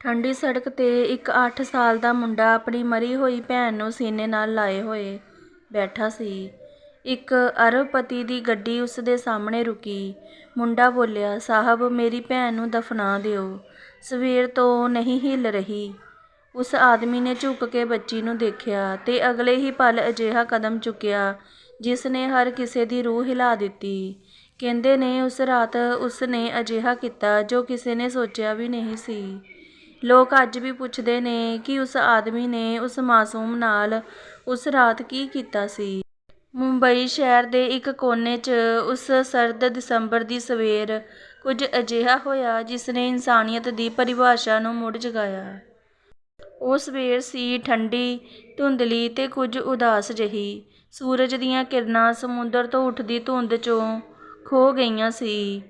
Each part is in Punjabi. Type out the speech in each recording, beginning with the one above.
ਠੰਡੀ ਸੜਕ ਤੇ ਇੱਕ ਅੱਠ ਸਾਲ ਦਾ ਮੁੰਡਾ ਆਪਣੀ ਮਰੀ ਹੋਈ ਭੈਣ ਨੂੰ ਸੀਨੇ ਨਾਲ ਲਾਏ ਹੋਏ ਬੈਠਾ ਸੀ। ਇੱਕ ਅਰਬਪਤੀ ਦੀ ਗੱਡੀ ਉਸ ਦੇ ਸਾਹਮਣੇ ਰੁਕੀ। ਮੁੰਡਾ ਬੋਲਿਆ, ਸਾਹਿਬ ਮੇਰੀ ਭੈਣ ਨੂੰ ਦਫ਼ਨਾ ਦਿਓ। ਸਵੇਰ ਤੋਂ ਨਹੀਂ ਹਿੱਲ ਰਹੀ।" ਉਸ ਆਦਮੀ ਨੇ ਝੁੱਕ ਕੇ ਬੱਚੀ ਨੂੰ ਦੇਖਿਆ ਤੇ ਅਗਲੇ ਹੀ ਪਲ ਅਜਿਹਾ ਕਦਮ ਚੁੱਕਿਆ ਜਿਸ ਨੇ ਹਰ ਕਿਸੇ ਦੀ ਰੂਹ ਹਿਲਾ ਦਿੱਤੀ। ਕਹਿੰਦੇ ਨੇ ਉਸ ਰਾਤ ਉਸ ਨੇ ਅਜਿਹਾ ਕੀਤਾ ਜੋ ਕਿਸੇ ਨੇ ਸੋਚਿਆ ਵੀ ਨਹੀਂ ਸੀ। ਲੋਕ ਅੱਜ ਵੀ ਪੁੱਛਦੇ ਨੇ ਕਿ ਉਸ ਆਦਮੀ ਨੇ ਉਸ ਮਾਸੂਮ ਨਾਲ ਉਸ ਰਾਤ ਕੀ ਕੀਤਾ ਸੀ। ਮੁੰਬਈ ਸ਼ਹਿਰ ਦੇ ਇੱਕ ਕੋਨੇ 'ਚ ਉਸ ਸਰਦ ਦਸੰਬਰ ਦੀ ਸਵੇਰ ਕੁਝ ਅਜਿਹਾ ਹੋਇਆ ਜਿਸ ਨੇ ਇਨਸਾਨੀਅਤ ਦੀ ਪਰਿਭਾਸ਼ਾ ਨੂੰ ਮੁੜ ਜਗਾਇਆ। ਉਹ ਸਵੇਰ ਸੀ ਠੰਡੀ, ਧੁੰਦਲੀ ਤੇ ਕੁਝ ਉਦਾਸ ਜਿਹੀ। ਸੂਰਜ ਦੀਆਂ ਕਿਰਨਾਂ ਸਮੁੰਦਰ ਤੋਂ ਉੱਠਦੀ ਧੁੰਦ 'ਚੋਂ ਖੋ ਗਈਆਂ ਸੀ।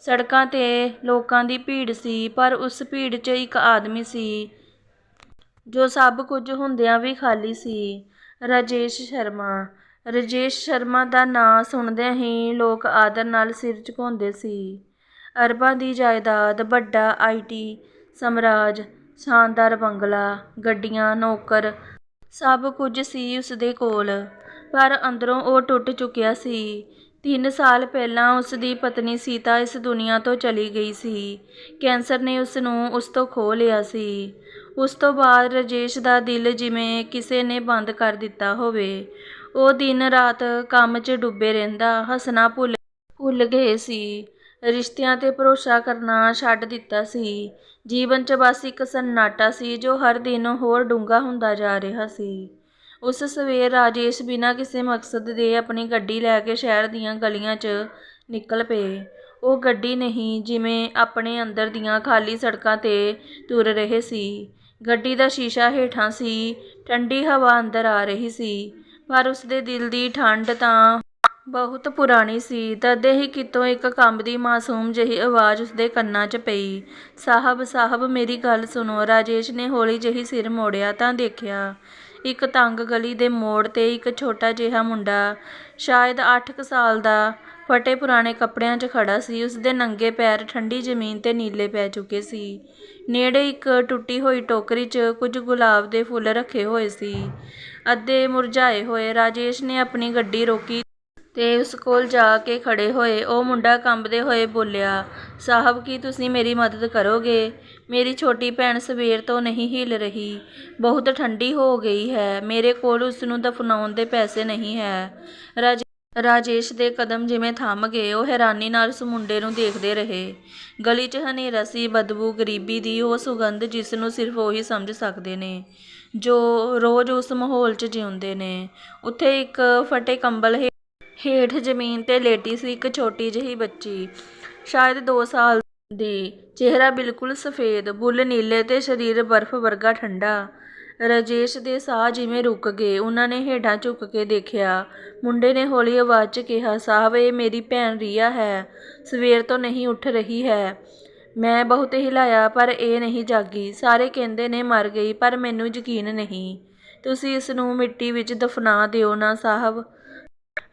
ਸੜਕਾਂ ਤੇ ਲੋਕਾਂ ਦੀ ਭੀੜ ਸੀ ਪਰ ਉਸ ਭੀੜ 'ਚ ਇੱਕ ਆਦਮੀ ਸੀ ਜੋ ਸਭ ਕੁਝ ਹੁੰਦਿਆਂ ਵੀ ਖਾਲੀ ਸੀ, ਰਾਜੇਸ਼ ਸ਼ਰਮਾ। ਰਾਜੇਸ਼ ਸ਼ਰਮਾ ਦਾ ਨਾਂ ਸੁਣਦਿਆਂ ਹੀ ਲੋਕ ਆਦਰ ਨਾਲ ਸਿਰ ਝੁਕਾਉਂਦੇ ਸੀ। ਅਰਬਾਂ ਦੀ ਜਾਇਦਾਦ, ਵੱਡਾ ਆਈ. ਟੀ. ਸਾਮਰਾਜ, ਸ਼ਾਨਦਾਰ ਬੰਗਲਾ, ਗੱਡੀਆਂ, ਨੌਕਰ, ਸਭ ਕੁਝ ਸੀ ਉਸ ਦੇ ਕੋਲ। ਪਰ ਅੰਦਰੋਂ ਉਹ ਟੁੱਟ ਚੁੱਕਿਆ ਸੀ। ਤਿੰਨ ਸਾਲ ਪਹਿਲਾਂ ਉਸ ਦੀ ਪਤਨੀ ਸੀਤਾ ਇਸ ਦੁਨੀਆ ਤੋਂ ਚਲੀ ਗਈ ਸੀ। ਕੈਂਸਰ ਨੇ ਉਸ ਨੂੰ ਉਸ ਤੋਂ ਖੋਹ ਲਿਆ ਸੀ। ਉਸ ਤੋਂ ਬਾਅਦ ਰਾਜੇਸ਼ ਦਾ ਦਿਲ ਜਿਵੇਂ ਕਿਸੇ ਨੇ ਬੰਦ ਕਰ ਦਿੱਤਾ ਹੋਵੇ। ਉਹ ਦਿਨ-ਰਾਤ ਕੰਮ 'ਚ ਡੁੱਬੇ ਰਹਿੰਦਾ, ਹੱਸਣਾ ਭੁੱਲ ਗਏ ਸੀ, ਰਿਸ਼ਤਿਆਂ 'ਤੇ ਭਰੋਸਾ ਕਰਨਾ ਛੱਡ ਦਿੱਤਾ ਸੀ। ਜੀਵਨ 'ਚ ਬਸ ਇੱਕ ਸੰਨਾਟਾ ਸੀ ਜੋ ਹਰ ਦਿਨ ਹੋਰ ਡੂੰਘਾ ਹੁੰਦਾ ਜਾ ਰਿਹਾ ਸੀ। ਉਸ ਸਵੇਰ ਰਾਜੇਸ਼ ਬਿਨਾਂ ਕਿਸੇ ਮਕਸਦ ਦੇ ਆਪਣੀ ਗੱਡੀ ਲੈ ਕੇ ਸ਼ਹਿਰ ਦੀਆਂ ਗਲੀਆਂ 'ਚ ਨਿਕਲ ਪਏ। ਉਹ ਗੱਡੀ ਨਹੀਂ, ਜਿਵੇਂ ਆਪਣੇ ਅੰਦਰ ਦੀਆਂ ਖਾਲੀ ਸੜਕਾਂ ਤੇ ਤੁਰ ਰਹੇ ਸੀ। ਗੱਡੀ ਦਾ ਸ਼ੀਸ਼ਾ ਹੇਠਾਂ ਸੀ, ਠੰਡੀ ਹਵਾ ਅੰਦਰ ਆ ਰਹੀ ਸੀ, ਪਰ ਉਸਦੇ ਦਿਲ ਦੀ ਠੰਡ ਤਾਂ ਬਹੁਤ ਪੁਰਾਣੀ ਸੀ। ਤਦੇ ਹੀ ਕਿਤੋਂ ਇੱਕ ਕੰਬਦੀ ਮਾਸੂਮ ਜਿਹੀ ਆਵਾਜ਼ ਉਸਦੇ ਕੰਨਾਂ 'ਚ ਪਈ, ਸਾਹਿਬ ਸਾਹਿਬ ਮੇਰੀ ਗੱਲ ਸੁਣੋ।" ਰਾਜੇਸ਼ ਨੇ ਹੌਲੀ ਜਿਹੀ ਸਿਰ ਮੋੜਿਆ ਤਾਂ ਦੇਖਿਆ, ਇੱਕ ਤੰਗ ਗਲੀ ਦੇ ਮੋੜ ਤੇ ਇੱਕ ਛੋਟਾ ਜਿਹਾ ਮੁੰਡਾ, ਸ਼ਾਇਦ ਅੱਠ ਕੁ ਸਾਲ ਦਾ, ਫਟੇ-ਪੁਰਾਣੇ ਕੱਪੜਿਆਂ 'ਚ ਖੜ੍ਹਾ ਸੀ। ਉਸਦੇ ਨੰਗੇ ਪੈਰ ਠੰਡੀ ਜ਼ਮੀਨ ਤੇ ਨੀਲੇ ਪੈ ਚੁੱਕੇ ਸੀ। ਨੇੜੇ ਇੱਕ ਟੁੱਟੀ ਹੋਈ ਟੋਕਰੀ 'ਚ ਕੁਝ ਗੁਲਾਬ ਦੇ ਫੁੱਲ ਰੱਖੇ ਹੋਏ ਸੀ, ਅੱਧੇ ਮੁਰਝਾਏ ਹੋਏ। ਰਾਜੇਸ਼ ਨੇ ਆਪਣੀ ਗੱਡੀ ਰੋਕੀ ਤੇ ਉਸ ਕੋਲ ਜਾ ਕੇ ਖੜੇ ਹੋਏ ਉਹ ਮੁੰਡਾ ਕੰਬਦੇ ਹੋਏ ਬੋਲਿਆ, ਸਾਹਿਬ ਕੀ ਤੁਸੀਂ ਮੇਰੀ ਮਦਦ ਕਰੋਗੇ? ਮੇਰੀ ਛੋਟੀ ਭੈਣ ਸਵੇਰ ਤੋਂ ਨਹੀਂ ਹਿੱਲ ਰਹੀ। ਬਹੁਤ ਠੰਡੀ ਹੋ ਗਈ ਹੈ। ਮੇਰੇ ਕੋਲ ਉਸ ਨੂੰ ਦਫ਼ਨਾਉਣ ਦੇ ਪੈਸੇ ਨਹੀਂ ਹੈ।" ਰਾਜੇਸ਼ ਦੇ ਕਦਮ ਜਿਵੇਂ ਥੰਮ ਗਏ। ਉਹ ਹੈਰਾਨੀ ਨਾਲ ਉਸ ਮੁੰਡੇ ਨੂੰ ਦੇਖਦੇ ਰਹੇ। ਗਲੀ 'ਚ ਹਨੇਰਾ ਸੀ, ਬਦਬੂ, ਗਰੀਬੀ ਦੀ ਉਹ ਸੁਗੰਧ ਜਿਸ ਨੂੰ ਸਿਰਫ਼ ਉਹੀ ਸਮਝ ਸਕਦੇ ਨੇ ਜੋ ਰੋਜ਼ ਉਸ ਮਾਹੌਲ 'ਚ ਜਿਉਂਦੇ ਨੇ। ਉੱਥੇ ਇੱਕ ਫਟੇ ਕੰਬਲ ਹੇਠ ਜ਼ਮੀਨ ਤੇ ਲੇਟੀ ਸੀ ਇੱਕ ਛੋਟੀ ਜਿਹੀ ਬੱਚੀ, ਸ਼ਾਇਦ ਦੋ ਸਾਲ ਦੀ। ਚਿਹਰਾ ਬਿਲਕੁਲ ਸਫ਼ੇਦ, ਬੁੱਲ ਨੀਲੇ ਤੇ ਸਰੀਰ ਬਰਫ਼ ਵਰਗਾ ਠੰਡਾ। ਰਾਜੇਸ਼ ਦੇ ਸਾਹ ਜਿਵੇਂ ਰੁਕ ਗਏ। ਉਹਨਾਂ ਨੇ ਹੇਠਾਂ ਝੁੱਕ ਕੇ ਦੇਖਿਆ। ਮੁੰਡੇ ਨੇ ਹੌਲੀ ਆਵਾਜ਼ 'ਚ ਕਿਹਾ, ਸਾਹਿਬ ਇਹ ਮੇਰੀ ਭੈਣ ਰੀਆ ਹੈ। ਸਵੇਰ ਤੋਂ ਨਹੀਂ ਉੱਠ ਰਹੀ ਹੈ। ਮੈਂ ਬਹੁਤ ਹਿਲਾਇਆ ਪਰ ਇਹ ਨਹੀਂ ਜਾਗੀ। ਸਾਰੇ ਕਹਿੰਦੇ ਨੇ ਮਰ ਗਈ, ਪਰ ਮੈਨੂੰ ਯਕੀਨ ਨਹੀਂ। ਤੁਸੀਂ ਇਸ ਨੂੰ ਮਿੱਟੀ ਵਿੱਚ ਦਫ਼ਨਾ ਦਿਓ ਨਾ ਸਾਹਿਬ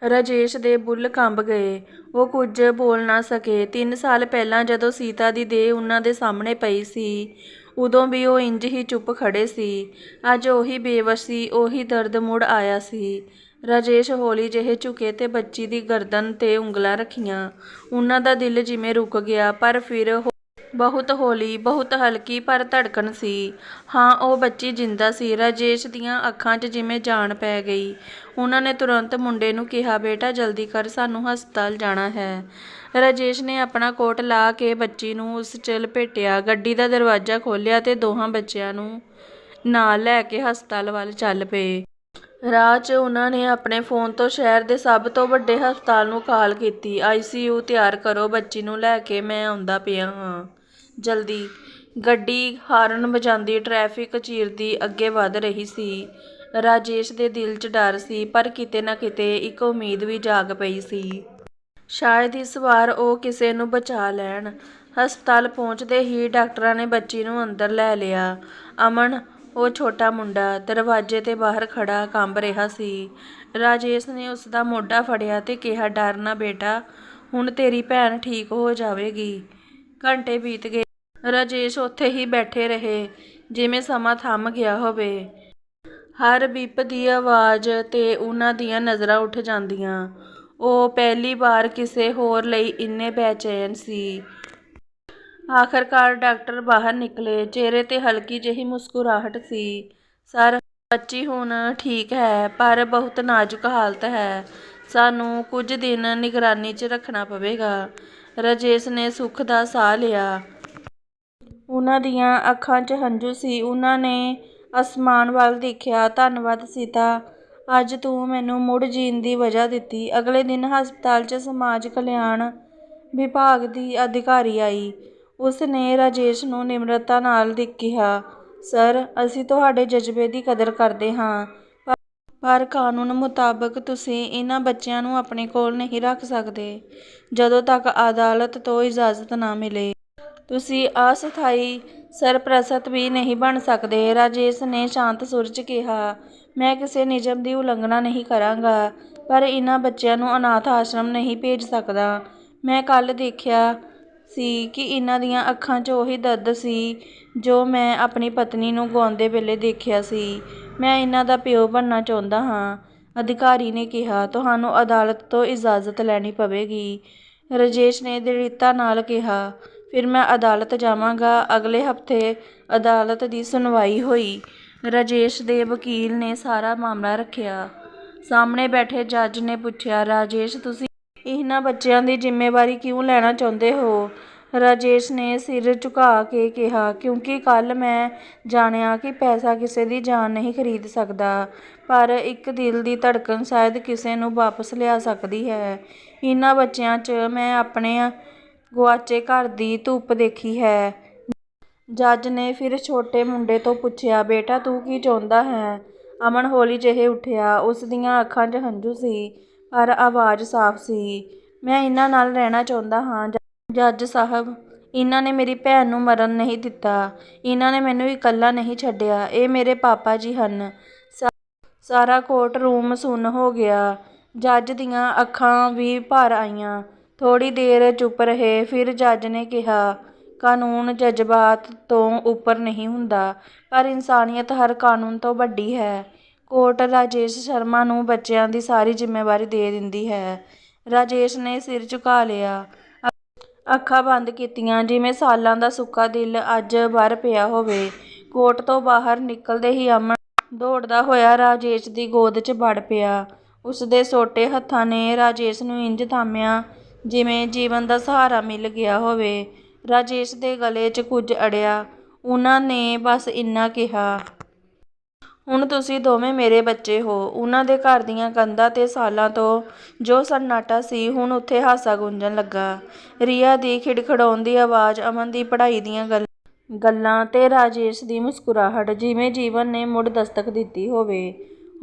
ਰਾਜੇਸ਼ ਦੇ ਬੁੱਲ੍ਹ ਕੰਬ ਗਏ। ਉਹ ਕੁਝ ਬੋਲ ਨਾ ਸਕੇ। ਤਿੰਨ ਸਾਲ ਪਹਿਲਾਂ ਜਦੋਂ ਸੀਤਾ ਦੀ ਦੇਹ ਉਹਨਾਂ ਦੇ ਸਾਹਮਣੇ ਪਈ ਸੀ, ਉਦੋਂ ਵੀ ਉਹ ਇੰਜ ਹੀ ਚੁੱਪ ਖੜ੍ਹੇ ਸੀ। ਅੱਜ ਉਹੀ ਬੇਵਸ਼ੀ ਉਹੀ ਦਰਦ ਮੁੜ ਆਇਆ ਸੀ। ਰਾਜੇਸ਼ ਹੌਲੀ ਜਿਹੇ ਝੁਕੇ ਤੇ ਬੱਚੀ ਦੀ ਗਰਦਨ ਤੇ ਉਂਗਲਾਂ ਰੱਖੀਆਂ। ਉਹਨਾਂ ਦਾ ਦਿਲ ਜਿਵੇਂ ਰੁਕ ਗਿਆ, ਪਰ ਫਿਰ ਬਹੁਤ ਹੌਲੀ, ਬਹੁਤ ਹਲਕੀ ਪਰ ਧੜਕਣ ਸੀ। ਹਾਂ, ਉਹ ਬੱਚੀ ਜ਼ਿੰਦਾ ਸੀ। ਰਾਜੇਸ਼ ਦੀਆਂ ਅੱਖਾਂ 'ਚ ਜਿਵੇਂ ਜਾਨ ਪੈ ਗਈ। ਉਹਨਾਂ ਨੇ ਤੁਰੰਤ ਮੁੰਡੇ ਨੂੰ ਕਿਹਾ, "ਬੇਟਾ, ਜਲਦੀ ਕਰ, ਸਾਨੂੰ ਹਸਪਤਾਲ ਜਾਣਾ ਹੈ।" ਰਾਜੇਸ਼ ਨੇ ਆਪਣਾ ਕੋਟ ਲਾ ਕੇ ਬੱਚੀ ਨੂੰ ਉਸ 'ਚ ਲਪੇਟਿਆ, ਗੱਡੀ ਦਾ ਦਰਵਾਜ਼ਾ ਖੋਲ੍ਹਿਆ ਤੇ ਦੋਹਾਂ ਬੱਚਿਆਂ ਨੂੰ ਨਾਲ ਲੈ ਕੇ ਹਸਪਤਾਲ ਵੱਲ ਚੱਲ ਪਏ। ਰਾਹ 'ਚ ਉਹਨਾਂ ਨੇ ਆਪਣੇ ਫ਼ੋਨ ਤੋਂ ਸ਼ਹਿਰ ਦੇ ਸਭ ਤੋਂ ਵੱਡੇ ਹਸਪਤਾਲ ਨੂੰ ਕਾਲ ਕੀਤੀ, "ਆਈ. ਸੀ. ਯੂ. ਤਿਆਰ ਕਰੋ, ਬੱਚੀ ਨੂੰ ਲੈ ਕੇ ਮੈਂ ਆਉਂਦਾ ਪਿਆ ਹਾਂ, ਜਲਦੀ।" ਗੱਡੀ ਹਾਰਨ ਵਜਾਉਂਦੀ ਟ੍ਰੈਫਿਕ ਚੀਰਦੀ ਅੱਗੇ ਵਧ ਰਹੀ ਸੀ। ਰਾਜੇਸ਼ ਦੇ ਦਿਲ 'ਚ ਡਰ ਸੀ, ਪਰ ਕਿਤੇ ਨਾ ਕਿਤੇ ਇੱਕ ਉਮੀਦ ਵੀ ਜਾਗ ਪਈ ਸੀ। ਸ਼ਾਇਦ ਇਸ ਵਾਰ ਉਹ ਕਿਸੇ ਨੂੰ ਬਚਾ ਲੈਣ। ਹਸਪਤਾਲ ਪਹੁੰਚਦੇ ਹੀ ਡਾਕਟਰਾਂ ਨੇ ਬੱਚੀ ਨੂੰ ਅੰਦਰ ਲੈ ਲਿਆ। ਅਮਨ, ਉਹ ਛੋਟਾ ਮੁੰਡਾ, ਦਰਵਾਜ਼ੇ 'ਤੇ ਬਾਹਰ ਖੜਾ ਕੰਬ ਰਿਹਾ ਸੀ। ਰਾਜੇਸ਼ ਨੇ ਉਸ ਦਾ ਮੋਢਾ ਫੜਿਆ ਤੇ ਕਿਹਾ, "ਡਰ ਨਾ ਬੇਟਾ, ਹੁਣ ਤੇਰੀ ਭੈਣ ਠੀਕ ਹੋ ਜਾਵੇਗੀ।" ਘੰਟੇ ਬੀਤ ਗਏ। ਰਾਜੇਸ਼ ਉੱਥੇ ਹੀ ਬੈਠੇ ਰਹੇ, ਜਿਵੇਂ ਸਮਾਂ ਥੰਮ ਗਿਆ ਹੋਵੇ। ਹਰ ਬਿਪ ਦੀ ਆਵਾਜ਼ ਤੇ ਉਹਨਾਂ ਦੀਆਂ ਨਜ਼ਰਾਂ ਉੱਠ ਜਾਂਦੀਆਂ। ਉਹ ਪਹਿਲੀ ਵਾਰ ਕਿਸੇ ਹੋਰ ਲਈ ਇੰਨੇ ਬੇਚੈਨ ਸੀ। ਆਖਰਕਾਰ ਡਾਕਟਰ ਬਾਹਰ ਨਿਕਲੇ, ਚਿਹਰੇ ਤੇ ਹਲਕੀ ਜਿਹੀ ਮੁਸਕਰਾਹਟ ਸੀ। ਸਰ, ਬੱਚੀ ਹੁਣ ਠੀਕ ਹੈ, ਪਰ ਬਹੁਤ ਨਾਜ਼ੁਕ ਹਾਲਤ ਹੈ। ਸਾਨੂੰ ਕੁਝ ਦਿਨ ਨਿਗਰਾਨੀ 'ਚ ਰੱਖਣਾ ਪਵੇਗਾ। ਰਾਜੇਸ਼ ਨੇ ਸੁੱਖ ਦਾ ਸਾਹ ਲਿਆ। ਉਹਨਾਂ ਦੀਆਂ ਅੱਖਾਂ 'ਚ ਹੰਝੂ ਸੀ। ਉਹਨਾਂ ਨੇ ਅਸਮਾਨ ਵੱਲ ਦੇਖਿਆ। ਧੰਨਵਾਦ ਸੀਤਾ, ਅੱਜ ਤੂੰ ਮੈਨੂੰ ਮੁੜ ਜੀਣ ਦੀ ਵਜ੍ਹਾ ਦਿੱਤੀ। ਅਗਲੇ ਦਿਨ ਹਸਪਤਾਲ 'ਚ ਸਮਾਜ ਕਲਿਆਣ ਵਿਭਾਗ ਦੀ ਅਧਿਕਾਰੀ ਆਈ। ਉਸ ਨੇ ਰਾਜੇਸ਼ ਨੂੰ ਨਿਮਰਤਾ ਨਾਲ ਦੇ ਕਿਹਾ ਸਰ, ਅਸੀਂ ਤੁਹਾਡੇ ਜਜ਼ਬੇ ਦੀ ਕਦਰ ਕਰਦੇ ਹਾਂ ਪਰ ਕਾਨੂੰਨ ਮੁਤਾਬਕ ਤੁਸੀਂ ਇਹਨਾਂ ਬੱਚਿਆਂ ਨੂੰ ਆਪਣੇ ਕੋਲ ਨਹੀਂ ਰੱਖ ਸਕਦੇ। ਜਦੋਂ ਤੱਕ ਅਦਾਲਤ ਤੋਂ ਇਜਾਜ਼ਤ ਨਾ ਮਿਲੇ ਤੁਸੀਂ ਅਸਥਾਈ ਸਰਪ੍ਰਸਤ ਵੀ ਨਹੀਂ ਬਣ ਸਕਦੇ। ਰਾਜੇਸ਼ ਨੇ ਸ਼ਾਂਤ ਸੁਰ 'ਚ ਕਿਹਾ, ਮੈਂ ਕਿਸੇ ਨਿਯਮ ਦੀ ਉਲੰਘਣਾ ਨਹੀਂ ਕਰਾਂਗਾ, ਪਰ ਇਹਨਾਂ ਬੱਚਿਆਂ ਨੂੰ ਅਨਾਥ ਆਸ਼ਰਮ ਨਹੀਂ ਭੇਜ ਸਕਦਾ। ਮੈਂ ਕੱਲ ਦੇਖਿਆ ਸੀ ਕਿ ਇਹਨਾਂ ਦੀਆਂ ਅੱਖਾਂ 'ਚ ਉਹੀ ਦਰਦ ਸੀ, ਜੋ ਮੈਂ ਆਪਣੀ ਪਤਨੀ ਨੂੰ ਗਾਉਂਦੇ ਵੇਲੇ ਦੇਖਿਆ ਸੀ। ਮੈਂ ਇਹਨਾਂ ਦਾ ਪਿਓ ਬਣਨਾ ਚਾਹੁੰਦਾ ਹਾਂ। ਅਧਿਕਾਰੀ ਨੇ ਕਿਹਾ, ਤੁਹਾਨੂੰ ਅਦਾਲਤ ਤੋਂ ਇਜਾਜ਼ਤ ਲੈਣੀ ਪਵੇਗੀ। ਰਾਜੇਸ਼ ਨੇ ਦ੍ਰਿੜਤਾ ਨਾਲ ਕਿਹਾ ਫਿਰ ਮੈਂ ਅਦਾਲਤ ਜਾਵਾਂਗਾ। ਅਗਲੇ ਹਫ਼ਤੇ ਅਦਾਲਤ ਦੀ ਸੁਣਵਾਈ ਹੋਈ। ਰਾਜੇਸ਼ ਦੇ ਵਕੀਲ ਨੇ ਸਾਰਾ ਮਾਮਲਾ ਰੱਖਿਆ। ਸਾਹਮਣੇ ਬੈਠੇ ਜੱਜ ਨੇ ਪੁੱਛਿਆ, ਰਾਜੇਸ਼, ਤੁਸੀਂ ਇਹਨਾਂ ਬੱਚਿਆਂ ਦੀ ਜ਼ਿੰਮੇਵਾਰੀ ਕਿਉਂ ਲੈਣਾ ਚਾਹੁੰਦੇ ਹੋ? ਰਾਜੇਸ਼ ਨੇ ਸਿਰ ਝੁਕਾ ਕੇ ਕਿਹਾ, ਕਿਉਂਕਿ ਕੱਲ ਮੈਂ ਜਾਣਿਆ ਕਿ ਪੈਸਾ ਕਿਸੇ ਦੀ ਜਾਨ ਨਹੀਂ ਖਰੀਦ ਸਕਦਾ, ਪਰ ਇੱਕ ਦਿਲ ਦੀ ਧੜਕਣ ਸ਼ਾਇਦ ਕਿਸੇ ਨੂੰ ਵਾਪਸ ਲਿਆ ਸਕਦੀ ਹੈ। ਇਹਨਾਂ ਬੱਚਿਆਂ 'ਚ ਮੈਂ ਆਪਣੇ ਗੁਆਚੇ ਘਰ ਦੀ ਧੁੱਪ ਦੇਖੀ ਹੈ। ਜੱਜ ਨੇ ਫਿਰ ਛੋਟੇ ਮੁੰਡੇ ਤੋਂ ਪੁੱਛਿਆ, ਬੇਟਾ, ਤੂੰ ਕੀ ਚਾਹੁੰਦਾ ਹੈ? ਅਮਨ ਹੌਲੀ ਜਿਹੇ ਉੱਠਿਆ। ਉਸ ਦੀਆਂ ਅੱਖਾਂ 'ਚ ਹੰਝੂ ਸੀ, ਪਰ ਆਵਾਜ਼ ਸਾਫ਼ ਸੀ। ਮੈਂ ਇਹਨਾਂ ਨਾਲ ਰਹਿਣਾ ਚਾਹੁੰਦਾ ਹਾਂ ਜੱਜ ਸਾਹਿਬ, ਇਹਨਾਂ ਨੇ ਮੇਰੀ ਭੈਣ ਨੂੰ ਮਰਨ ਨਹੀਂ ਦਿੱਤਾ। ਇਹਨਾਂ ਨੇ ਮੈਨੂੰ ਇਕੱਲਾ ਨਹੀਂ ਛੱਡਿਆ। ਇਹ ਮੇਰੇ ਪਾਪਾ ਜੀ ਹਨ। ਸਾਰਾ ਕੋਰਟ ਰੂਮ ਸੁੰਨ ਹੋ ਗਿਆ। ਜੱਜ ਦੀਆਂ ਅੱਖਾਂ ਵੀ ਭਰ ਆਈਆਂ। ਥੋੜ੍ਹੀ ਦੇਰ ਚੁੱਪ ਰਹੇ, ਫਿਰ ਜੱਜ ਨੇ ਕਿਹਾ, ਕਾਨੂੰਨ ਜਜ਼ਬਾਤ ਤੋਂ ਉੱਪਰ ਨਹੀਂ ਹੁੰਦਾ, ਪਰ ਇਨਸਾਨੀਅਤ ਹਰ ਕਾਨੂੰਨ ਤੋਂ ਵੱਡੀ ਹੈ। ਕੋਰਟ ਰਾਜੇਸ਼ ਸ਼ਰਮਾ ਨੂੰ ਬੱਚਿਆਂ ਦੀ ਸਾਰੀ ਜ਼ਿੰਮੇਵਾਰੀ ਦੇ ਦਿੰਦੀ ਹੈ। ਰਾਜੇਸ਼ ਨੇ ਸਿਰ ਝੁਕਾ ਲਿਆ। ਅੱਖਾਂ ਬੰਦ ਕੀਤੀਆਂ, ਜਿਵੇਂ ਸਾਲਾਂ ਦਾ ਸੁੱਕਾ ਦਿਲ ਅੱਜ ਭਰ ਪਿਆ ਹੋਵੇ। ਕੋਰਟ ਤੋਂ ਬਾਹਰ ਨਿਕਲਦੇ ਹੀ ਅਮਨ ਦੌੜਦਾ ਹੋਇਆ ਰਾਜੇਸ਼ ਦੀ ਗੋਦ 'ਚ ਵੜ ਪਿਆ। ਉਸਦੇ ਛੋਟੇ ਹੱਥਾਂ ਨੇ ਰਾਜੇਸ਼ ਨੂੰ ਇੰਜ ਥਾਮਿਆ ਜਿਵੇਂ ਜੀਵਨ ਦਾ ਸਹਾਰਾ ਮਿਲ ਗਿਆ ਹੋਵੇ, ਰਾਜੇਸ਼ ਦੇ ਗਲੇ 'ਚ ਕੁਝ ਅੜਿਆ, ਉਹਨਾਂ ਨੇ ਬਸ ਇੰਨਾ ਕਿਹਾ। ਹੁਣ ਤੁਸੀਂ ਦੋਵੇਂ ਮੇਰੇ ਬੱਚੇ ਹੋ। ਉਹਨਾਂ ਦੇ ਘਰ ਦੀਆਂ ਕੰਧਾਂ ਤੇ ਸਾਲਾਂ ਤੋਂ ਜੋ ਸੰਨਾਟਾ ਸੀ, ਹੁਣ ਉੱਥੇ ਹਾਸਾ ਗੂੰਜਣ ਲੱਗਾ। ਰੀਆ ਦੀ ਖਿੜਖੜਾਉਣ ਦੀ ਆਵਾਜ਼, ਅਮਨ ਦੀ ਪੜ੍ਹਾਈ ਦੀਆਂ ਗੱਲ ਗੱਲਾਂ ਤੇ ਰਾਜੇਸ਼ ਦੀ ਮੁਸਕਰਾਹਟ ਜਿਵੇਂ ਜੀਵਨ ਨੇ ਮੁੜ ਦਸਤਕ ਦਿੱਤੀ ਹੋਵੇ।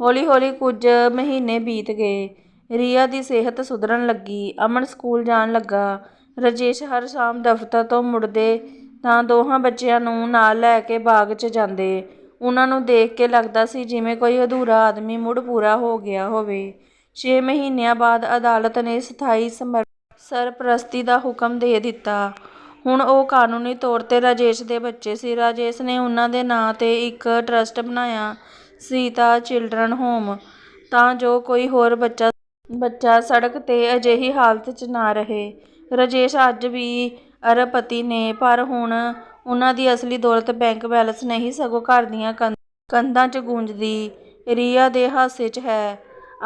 ਹੌਲੀ ਹੌਲੀ ਕੁਝ ਮਹੀਨੇ ਬੀਤ ਗਏ। ਰੀਆ ਦੀ ਸਿਹਤ ਸੁਧਰਨ ਲੱਗੀ। ਅਮਨ ਸਕੂਲ ਜਾਣ ਲੱਗਾ। ਰਾਜੇਸ਼ ਹਰ ਸ਼ਾਮ ਦਫ਼ਤਰ ਤੋਂ ਮੁੜਦੇ ਤਾਂ ਦੋਹਾਂ ਬੱਚਿਆਂ ਨੂੰ ਨਾਲ ਲੈ ਕੇ ਬਾਗ 'ਚ ਜਾਂਦੇ। ਉਹਨਾਂ ਨੂੰ ਦੇਖ ਕੇ ਲੱਗਦਾ ਸੀ ਜਿਵੇਂ ਕੋਈ ਅਧੂਰਾ ਆਦਮੀ ਮੁੜ ਪੂਰਾ ਹੋ ਗਿਆ ਹੋਵੇ। ਛੇ ਮਹੀਨਿਆਂ ਬਾਅਦ ਅਦਾਲਤ ਨੇ ਸਥਾਈ ਸਰਪ੍ਰਸਤੀ ਦਾ ਹੁਕਮ ਦੇ ਦਿੱਤਾ। ਹੁਣ ਉਹ ਕਾਨੂੰਨੀ ਤੌਰ ਤੇ ਰਾਜੇਸ਼ ਦੇ ਬੱਚੇ ਸੀ। ਰਾਜੇਸ਼ ਨੇ ਉਹਨਾਂ ਦੇ ਨਾਂ ਤੇ ਇੱਕ ਟਰੱਸਟ ਬਣਾਇਆ, ਸੀਤਾ ਚਿਲਡਰਨ ਹੋਮ। ਤਾਂ ਜੋ ਕੋਈ ਹੋਰ ਬੱਚਾ ਬੱਚਾ ਸੜਕ ਤੇ ਅਜਿਹੀ ਹਾਲਤ 'ਚ ਨਾ ਰਹੇ। ਰਾਜੇਸ਼ ਅੱਜ ਵੀ ਅਰਬਪਤੀ ਨੇ, ਪਰ ਹੁਣ ਉਹਨਾਂ ਦੀ ਅਸਲੀ ਦੌਲਤ ਬੈਂਕ ਬੈਲੈਂਸ ਨਹੀਂ, ਸਗੋਂ ਘਰ ਦੀਆਂ ਕੰਧਾਂ 'ਚ ਗੂੰਜਦੀ। ਰੀਆ ਦੇ ਹਾਸੇ 'ਚ ਹੈ,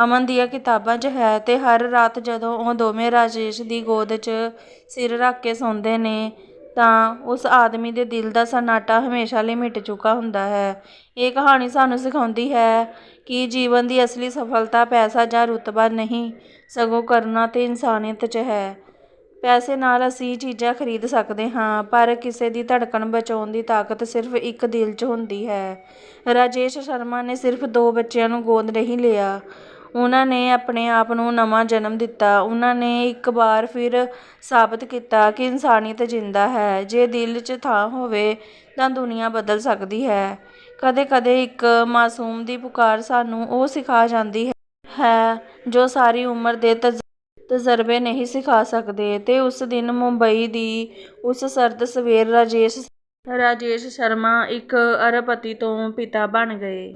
ਅਮਨ ਦੀਆਂ ਕਿਤਾਬਾਂ 'ਚ ਹੈ ਤੇ ਹਰ ਰਾਤ ਜਦੋਂ ਉਹ ਦੋਵੇਂ ਰਾਜੇਸ਼ ਦੀ ਗੋਦ 'ਚ ਸਿਰ ਰੱਖ ਕੇ ਸੌਂਦੇ ਨੇ ਤਾਂ ਉਸ ਆਦਮੀ ਦੇ ਦਿਲ ਦਾ ਸਨਾਟਾ ਹਮੇਸ਼ਾ ਲਈ ਮਿਟ ਚੁੱਕਾ ਹੁੰਦਾ ਹੈ। ਇਹ ਕਹਾਣੀ ਸਾਨੂੰ ਸਿਖਾਉਂਦੀ ਹੈ ਕਿ ਜੀਵਨ ਦੀ ਅਸਲੀ ਸਫਲਤਾ ਪੈਸਾ ਜਾਂ ਰੁਤਬਾ ਨਹੀਂ, ਸਗੋਂ ਕਰੁਣਾ ਤੇ ਇਨਸਾਨੀਅਤ 'ਚ ਹੈ। ਪੈਸੇ ਨਾਲ ਅਸੀਂ ਚੀਜ਼ਾਂ ਖਰੀਦ ਸਕਦੇ ਹਾਂ, ਪਰ ਕਿਸੇ ਦੀ ਧੜਕਣ ਬਚਾਉਣ ਦੀ ਤਾਕਤ ਸਿਰਫ ਇੱਕ ਦਿਲ 'ਚ ਹੁੰਦੀ ਹੈ। ਰਾਜੇਸ਼ ਸ਼ਰਮਾ ਨੇ ਸਿਰਫ ਦੋ ਬੱਚਿਆਂ ਨੂੰ ਗੋਦ ਨਹੀਂ ਲਿਆ। ਉਹਨਾਂ ਨੇ ਆਪਣੇ ਆਪ ਨੂੰ ਨਵਾਂ ਜਨਮ ਦਿੱਤਾ। ਉਹਨਾਂ ਨੇ ਇੱਕ ਵਾਰ ਫਿਰ ਸਾਬਤ ਕੀਤਾ ਕਿ ਇਨਸਾਨੀਅਤ ਜਿੰਦਾ ਹੈ। ਜੇ ਦਿਲ 'ਚ ਥਾਂ ਹੋਵੇ ਤਾਂ ਦੁਨੀਆ ਬਦਲ ਸਕਦੀ ਹੈ। ਕਦੇ-ਕਦੇ ਇੱਕ ਮਾਸੂਮ ਦੀ ਪੁਕਾਰ ਸਾਨੂੰ ਉਹ ਸਿਖਾ ਜਾਂਦੀ ਹੈ ਜੋ ਸਾਰੀ ਉਮਰ ਦੇ ਤਜ, ਤਜਰਬੇ ਨਹੀਂ ਸਿਖਾ ਸਕਦੇ ਤੇ ਉਸ ਦਿਨ ਮੁੰਬਈ ਦੀ ਉਸ ਸਰਦ ਸਵੇਰ ਰਾਜੇਸ਼ ਰਾਜੇਸ਼ ਸ਼ਰਮਾ ਇੱਕ ਅਰਬਪਤੀ ਤੋਂ ਪਿਤਾ ਬਣ ਗਏ।